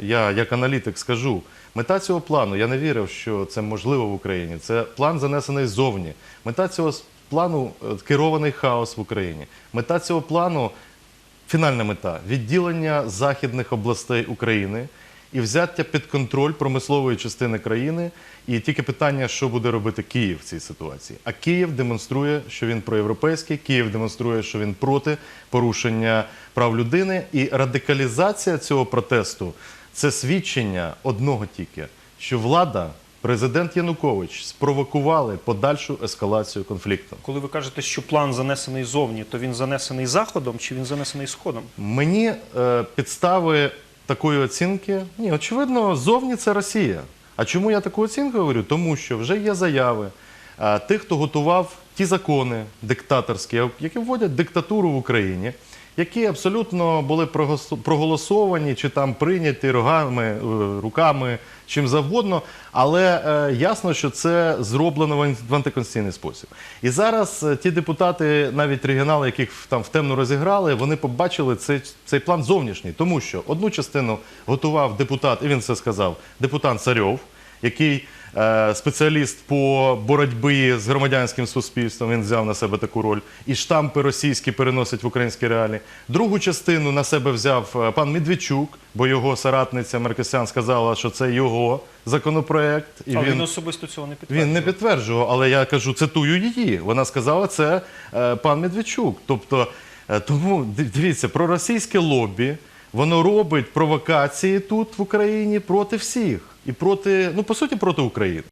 Я як аналітик скажу, мета цього плану, я не вірив, що це можливо в Україні. Це план занесений ззовні. Мета цього плану е, керований хаос в Україні. Мета цього плану, фінальна мета відділення західних областей України і взяття під контроль промислової частини країни. І тільки питання, що буде робити Київ в цій ситуації. А Київ демонструє, що він проєвропейський, Київ демонструє, що він проти порушення прав людини. І радикалізація цього протесту це свідчення одного тільки, що влада, президент Янукович спровокували подальшу ескалацію конфлікту. Коли ви кажете, що план занесений зовні, то він занесений заходом чи він занесений сходом? Мені е, підстави такої оцінки, ні, очевидно, зовні це Росія. А чому я таку оцінку говорю? Тому що вже є заяви тих, хто готував ті закони диктаторські, які вводять диктатуру в Україні, які абсолютно були проголосовані чи там прийняті рогами, е, руками, чим завгодно. Але е, ясно, що це зроблено в ан- антиконституційний спосіб. І зараз е, ті депутати, навіть регіонали, яких там в темну розіграли, вони побачили цей, цей план зовнішній, тому що одну частину готував депутат, і він це сказав, депутат Царьов, який спеціаліст по боротьбі з громадянським суспільством. Він взяв на себе таку роль. І штампи російські переносять в українські реалії. Другу частину на себе взяв е, пан Медведчук, бо його соратниця Маркосян сказала, що це його законопроект. І він, він, особисто цього не підтверджує. він не підтверджував, але я кажу, цитую її. Вона сказала, це е, пан Медведчук. Тобто, е, тому ди- дивіться, проросійське лобі. Воно робить провокації тут в Україні проти всіх і проти, ну по суті, проти України.